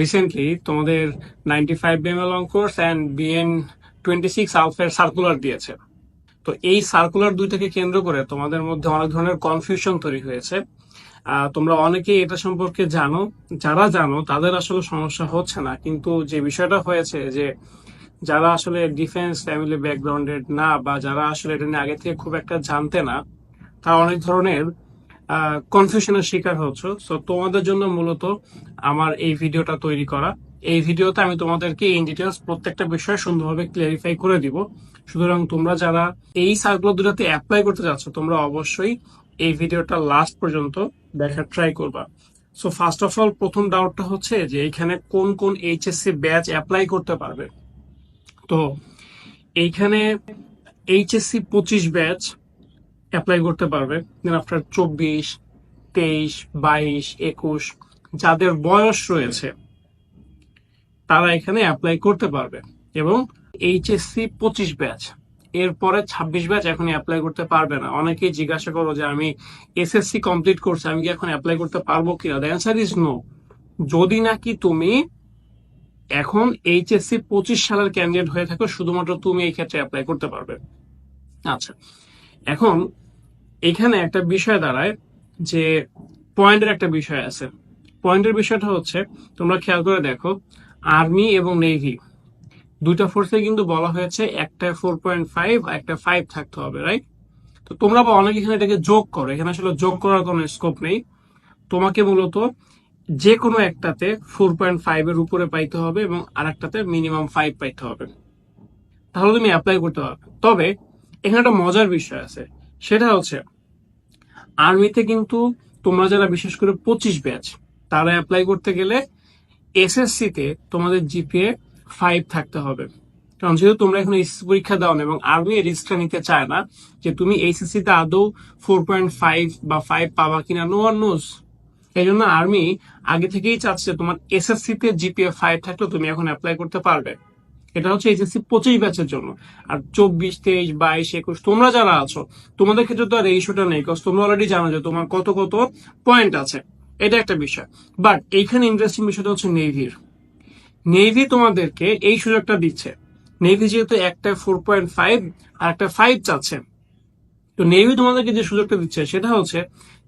Recently তোমাদের ninety five BML course and BN twenty six আলফের circular দিয়েছে। তো এই সার্কুলার দুইটাকে কেন্দ্র করে তোমাদের মধ্যে অনেক ধরনের কনফিউশন তৈরি হয়েছে। তোমরা অনেকেই এটা সম্পর্কে জানো। যারা জানো, তাদের আসলে সমস্যা হচ্ছে না। কিন্তু যে বিষয়টা হয়েছে যে, যারা আসলে ডিফেন্স ফ্যামিলি ব্যাকগ্রাউন্ডের না বা যারা আসলে এটা নিয়ে আগে থেকে খুব একটা জানতে না, তারা অনেক ধরনের কনফিউশনের শিকার হচ্ছে। সো তোমাদের জন্য মূলত আমার এই ভিডিওটা তৈরি করা। এই ভিডিওতে আমি তোমাদেরকে ইন ডিটেলস প্রত্যেকটা বিষয় সুন্দরভাবে ক্লিয়ারিফাই করে দিব। সুতরাং তোমরা যারা এই সার্কুলার দুটাতে অ্যাপ্লাই করতে যাচ্ছ, তোমরা অবশ্যই এই ভিডিওটা লাস্ট পর্যন্ত দেখার ট্রাই করবা। সো ফার্স্ট অফ অল প্রথম ডাউটটা হচ্ছে যে এখানে কোন কোন এইচএসসি ব্যাচ অ্যাপ্লাই করতে পারবে? তো, এইখানে এইচএসসি পঁচিশ ব্যাচ অ্যাপ্লাই করতে পারবে। দেন আফটার চব্বিশ, তেইশ, বাইশ, একুশ, যাদের বয়স রয়েছে, তারা এখানে অ্যাপ্লাই করতে পারবে। এবং এইচএসসি পঁচিশ ব্যাচ এরপরে ছাব্বিশ ব্যাচ এখন অ্যাপ্লাই করতে পারবে না। অনেকেই জিজ্ঞাসা করো যে, আমি এসএসসি কমপ্লিট করছি, আমি কি এখন অ্যাপ্লাই করতে পারব কিনা? দ্য অ্যান্সার ইজ নো যদি নাকি তুমি এখন এইচএসসি পঁচিশ সালের ক্যান্ডিডেট হয়ে থাকো, শুধুমাত্র তুমি এই ক্ষেত্রে অ্যাপ্লাই করতে পারবে। আচ্ছা। এখন এখানে একটা বিষয় দাঁড়ায় যে পয়েন্টের একটা বিষয় আছে। পয়েন্টের বিষয়টা হচ্ছে, তোমরা খেয়াল করে দেখো আর্মি এবং নেভি দুইটা ফোর্সে কিন্তু বলা হয়েছে, একটা ফোর পয়েন্ট ফাইভ একটা ফাইভ থাকতে হবে রাইট তো তোমরা বা অনেকে এখানে এটাকে যোগ করো, এখানে আসলে যোগ করার কোনো স্কোপ নেই। তোমাকে মূলত যে কোনো একটাতে ফোর পয়েন্ট ফাইভ এর উপরে পাইতে হবে এবং আর একটাতে মিনিমাম ফাইভ পাইতে হবে। তাহলে তুমি অ্যাপ্লাই করতে পারবে। তবে এখানে একটা মজার বিষয় আছে, সেটা হচ্ছে আর্মিতে কিন্তু তোমরা যারা বিশেষ করে পঁচিশ ব্যাচ, তারা অ্যাপ্লাই করতে গেলে এসএসসি তে তোমাদের জিপিএ ফাইভ থাকতে হবে। কারণ যেহেতু তোমরা এখন পরীক্ষা দাও না এবং আর্মি রিস্কটা নিতে চায় না, যে তুমি এইচএসসি তে আদৌ ফোর পয়েন্ট ফাইভ বা ফাইভ পাবা কিনা নো আর নোজ এই জন্য আর্মি আগে থেকেই চাচ্ছে তোমার এসএসসি তে জিপিএ ফাইভ থাকলে তুমি এখন অ্যাপ্লাই করতে পারবে। এটা হচ্ছে এইচএসসি পঁচিশ ব্যাচের জন্য। আর চব্বিশ, তেইশ, বাইশ, একুশ, তোমরা যারা আছো, তোমাদের ক্ষেত্রে তো আর এই ইস্যুটা নেই কজ তোমরা অলরেডি জানো যে তোমার কত কত পয়েন্ট আছে। এটা একটা বিষয়। বাট এইখানে ইন্টারেস্টিং বিষয়টা হচ্ছে নেভির নেভি তোমাদেরকে এই সুযোগটা দিচ্ছে। নেভি যেহেতু একটা ফোর পয়েন্ট ফাইভ আর একটা ফাইভ চাচ্ছে। তো নেভি তোমাদেরকে যে সুযোগটা দিচ্ছে, সেটা হচ্ছে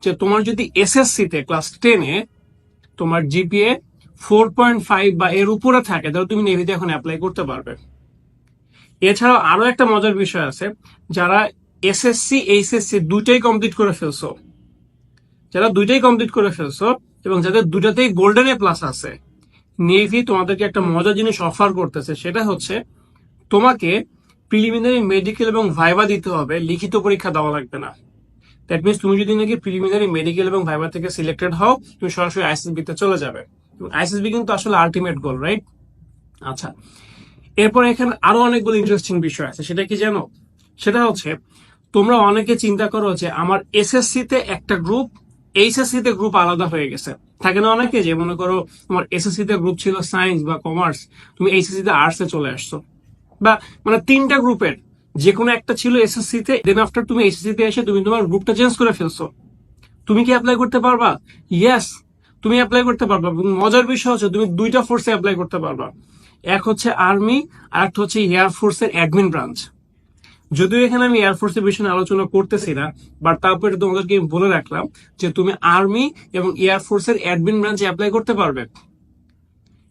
যে তোমার যদি এসএসসিতে ক্লাস টেনে তোমার জিপিএ ফোর পয়েন্ট ফাইভ বা এর উপরে থাকে, তাহলে তুমি নেভিতে এখন অ্যাপ্লাই করতে পারবে। এছাড়াও আরও একটা মজার বিষয় আছে, যারা এসএসসি এইচএসসি দুইটাই কমপ্লিট করে ফেলছো, যারা দুইটাই কমপ্লিট করে ফেলছো এবং যাদের দুটাতেই গোল্ডেন এ প্লাস আছে নেভি তোমাদেরকে একটা মজার জিনিস অফার করতেছে, সেটা হচ্ছে তোমাকে প্রিলিমিনারি মেডিকেল এবং ভাইবা দিতে হবে, লিখিত পরীক্ষা দেওয়া লাগবে না। দ্যাট মিনস তুমি যদি নাকি প্রিলিমিনারি মেডিকেল এবং ভাইবা থেকে সিলেক্টেড হও, তুমি সরাসরি আইসিসবি তে চলে যাবে। আইসিসবি কিন্তু আসলে আলটিমেট গোল রাইট আচ্ছা এরপর এখানে আরও অনেকগুলো ইন্টারেস্টিং বিষয় আছে। সেটা কি জানো? সেটা হচ্ছে, তোমরা অনেকে চিন্তা করো যে আমার এসএসসি তে একটা গ্রুপ এইচএসসি তে গ্রুপ আলাদা হয়ে গেছে। থাকে না অনেকে যে মনে করো তোমার এসএসসি তে গ্রুপ ছিল সায়েন্স বা কমার্স তুমি এইচএসসি তে আর্টস চলে আসছো। বা মানে তিনটা গ্রুপের যে কোনো একটা ছিল এসএসসি তে দেন আফটার তুমি এইচএসসি তে এসে তুমি তোমার গ্রুপটা চেঞ্জ করে ফেলছো। তুমি কি অ্যাপ্লাই করতে পারবা? ইয়েস তুমি অ্যাপ্লাই করতে পারবা। এবং মজার বিষয় হচ্ছে তুমি দুইটা ফোর্সে অ্যাপ্লাই করতে পারবা। এক হচ্ছে আর্মি আর একটা হচ্ছে এয়ার ফোর্সের অ্যাডমিন ব্রাঞ্চ যদিও এখানে আমি এয়ারফোর্সের বিষয়ে আলোচনা করতেছি না বাট তারপরে তোমাদেরকে আমি বলে রাখলাম যে তুমি আর্মি এবং এয়ারফোর্সের অ্যাডমিন ব্রাঞ্চে অ্যাপ্লাই করতে পারবে।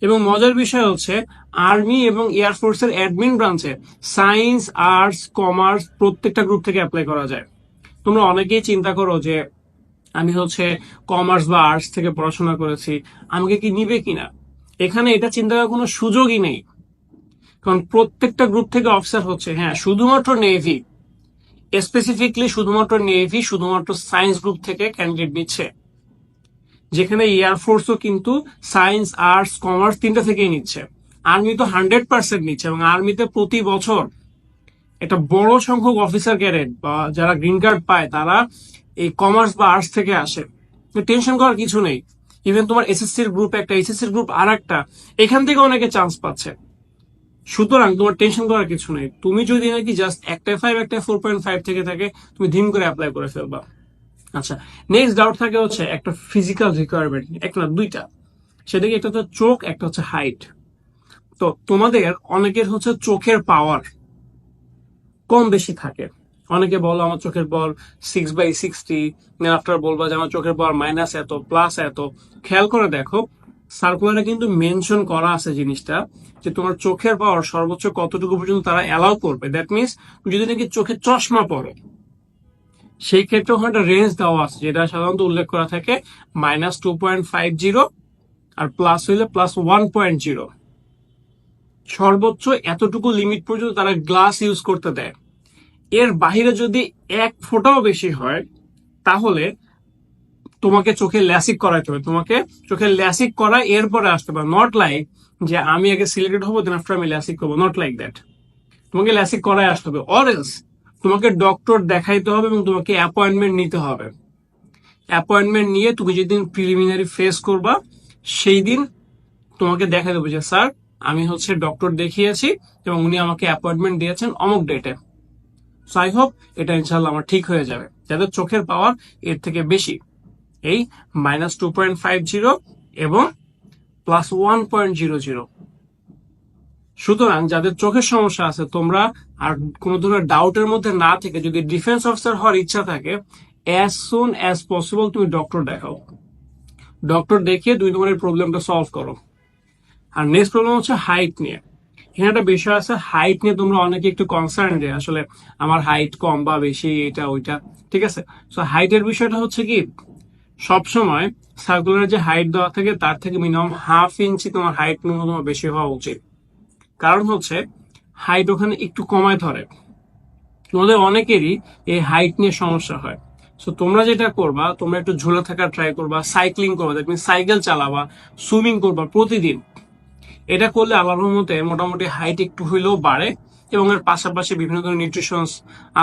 এবং মজার বিষয় হচ্ছে আর্মি এবং এয়ারফোর্সের অ্যাডমিন ব্রাঞ্চে সায়েন্স আর্টস কমার্স প্রত্যেকটা গ্রুপ থেকে অ্যাপ্লাই করা যায়। তোমরা অনেকেই চিন্তা করো যে আমি হচ্ছে কমার্স বা আর্টস থেকে পড়াশোনা করেছি, আমাকে কি নিবে কিনা? এখানে এটা চিন্তা করার কোনো সুযোগই নেই। কারণ প্রত্যেকটা গ্রুপ থেকে অফিসার হচ্ছে হ্যাঁ শুধুমাত্র নেভি স্পেসিফিকলি শুধুমাত্র নেভি শুধুমাত্র সায়েন্স গ্রুপ থেকে ক্যান্ডিডেট নিচ্ছে। যেখানে এয়ারফোর্সও কিন্তু সায়েন্স আর্টস কমার্স তিনটা থেকেই নিচ্ছে। আর্মি তো হান্ড্রেড পার্সেন্ট নিচ্ছে এবং আর্মিতে প্রতি বছর একটা বড় সংখ্যক অফিসার ক্যাডেট বা যারা গ্রিন কার্ড পায়, তারা এই কমার্স বা আর্টস থেকে আসে। টেনশন করার কিছু নেই। ইভেন তোমার এসএসসির গ্রুপ একটা এসএসসির গ্রুপ আর একটা এখান থেকে অনেকে চান্স পাচ্ছে। সুতরাং তোমার টেনশন করার কিছু নেই। তুমি যদি নাকি জাস্ট একটা ফাইভ একটা ফোর পয়েন্ট ফাইভ থেকে থাকে, তুমি ধিম করে অ্যাপ্লাই করে ফেলবা। আচ্ছা নেক্সট ডাউট থাকে হচ্ছে একটা ফিজিক্যাল রিকোয়ারমেন্ট এক না, দুইটা। সেদিকে একটা হচ্ছে চোখ, একটা হচ্ছে হাইট তো তোমাদের অনেকের হচ্ছে চোখের পাওয়ার কম বেশি থাকে। অনেকে বলো আমার চোখের power six by sixty after বলবা যে আমার চোখের পাওয়ার মাইনাস এত প্লাস এত। খেয়াল করে দেখো সার্কুলারে কিন্তু মেনশন করা আছে জিনিসটা, যে তোমার চোখের পাওয়ার সর্বোচ্চ কতটুকু পর্যন্ত তারা অ্যালাউ করবে। দ্যাট মিনস যদি নাকি চোখে চশমা পড়ো, সেই ক্ষেত্রে ওখানে একটা রেঞ্জ দেওয়া আছে, যেটা সাধারণত উল্লেখ করা থাকে minus two point five zero আর প্লাস হইলে প্লাস ওয়ান পয়েন্ট জিরো সর্বোচ্চ এতটুকু লিমিট পর্যন্ত তারা গ্লাস ইউজ করতে দেয়। এর বাইরে যদি এক ফোঁটাও বেশি হয়, তাহলে তোমাকে চোখে ল্যাসিক করাইতে হবে। তোমাকে চোখে ল্যাসিক করা এরপরে আসতে পারে। নট লাইক যে আমি আগে সিলেক্টেড হব দেন আফটার আমি ল্যাসিক করব। নট লাইক দ্যাট তোমাকে ল্যাসিক করাই আসতে হবে। অর এলস তোমাকে ডক্টর দেখাইতে হবে এবং তোমাকে অ্যাপয়েন্টমেন্ট নিতে হবে। অ্যাপয়েন্টমেন্ট নিয়ে তুমি যেদিন প্রিলিমিনারি ফেস করবা, সেই দিন তোমাকে দেখা দেবো যে স্যার আমি হচ্ছে ডক্টর দেখিয়েছি এবং উনি আমাকে অ্যাপয়েন্টমেন্ট দিয়েছেন অমুক ডেটে সো আই হোপ এটা ইনশাল্লাহ আমার ঠিক হয়ে যাবে। যাদের চোখের পাওয়ার এর থেকে বেশি, এই minus two point five zero এবং plus one point zero zero সুতরাং যাদের চোখের সমস্যা আছে, তোমরা আর কোনো ধরনের ডাউটের মধ্যে না থেকে যদি ডিফেন্স অফিসার হওয়ার ইচ্ছা থাকে অ্যাজ সুন অ্যাজ পসিবল তুমি ডক্টর দেখাও। ডক্টর দেখিয়ে দুই নম্বরের প্রবলেমটা সলভ করো। আর নেক্সট প্রবলেম হচ্ছে হাইট নিয়ে। এখানে একটা বিষয় আছে হাইট নিয়ে তোমরা অনেকে একটু কনসার্ন যে আসলে আমার হাইট কম বা বেশি, এটা, ওইটা, ঠিক আছে? সো হাইটের বিষয়টা হচ্ছে কি, সবসময় সার্কুলার যে হাইট দেওয়া থাকে, তার থেকে মিনিমাম হাফ ইঞ্চি তোমার হাইট ন্যূনতম বেশি হওয়া উচিত। কারণ হচ্ছে হাইট ওখানে একটু কমায় ধরে। তোমাদের অনেকেরই এই হাইট নিয়ে সমস্যা হয়। সো তোমরা যেটা করবা, তোমরা একটু ঝুলে থাকার ট্রাই করবা সাইক্লিং করবা সাইকেল চালাবা সুইমিং করবা প্রতিদিন। এটা করলে আল্লাহর মতে মোটামুটি হাইট একটু হইলেও বাড়ে এবং এর পাশাপাশি বিভিন্ন ধরনের নিউট্রিশনস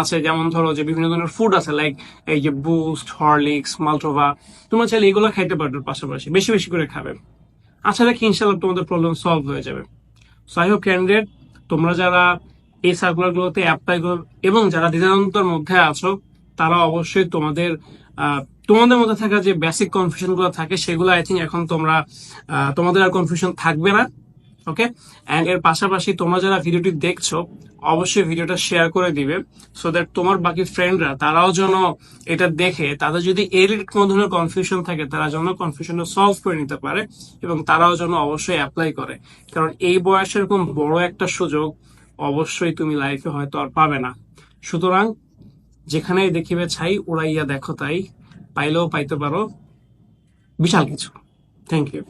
আছে, যেমন ধরো যে বিভিন্ন ধরনের ফুড আছে লাইক এই যে বুস্ট হরলিক্স মালটোভা তোমরা চাইলে এগুলো খাইতে পারবে পাশাপাশি, বেশি বেশি করে খাবে। আশা রাখি ইনশাল্লাহ তোমাদের প্রবলেম সলভ হয়ে যাবে। সো ক্যান্ডিডেট তোমরা যারা এই সার্কুলার গুলোতে অ্যাপ্লাই করো এবং যারা দ্বিধান্তর মধ্যে আছো, তারা অবশ্যই তোমাদের তোমাদের মধ্যে থাকা যে বেসিক কনফিউশনগুলো থাকে, সেগুলো আই থিঙ্ক এখন তোমরা তোমাদের আর কনফিউশন থাকবে না। ওকে অ্যান্ড এর পাশাপাশি তোমরা যারা ভিডিওটি দেখছ, অবশ্যই ভিডিওটা শেয়ার করে দিবে সো দ্যাট তোমার বাকি ফ্রেন্ডরা তারাও যেন এটা দেখে। তাদের যদি এর কোনো ধরনের কনফিউশন থাকে, তারা যেন কনফিউশনটা সলভ করে নিতে পারে এবং তারাও যেন অবশ্যই অ্যাপ্লাই করে। কারণ এই বয়সে এরকম বড় একটা সুযোগ অবশ্যই তুমি লাইফে হয়তো আর পাবে না। সুতরাং যেখানেই দেখিবে ছাই, উড়াইয়া দেখো তাই, পাইলেও পাইতে পারো। বিশাল কিছু। Thank you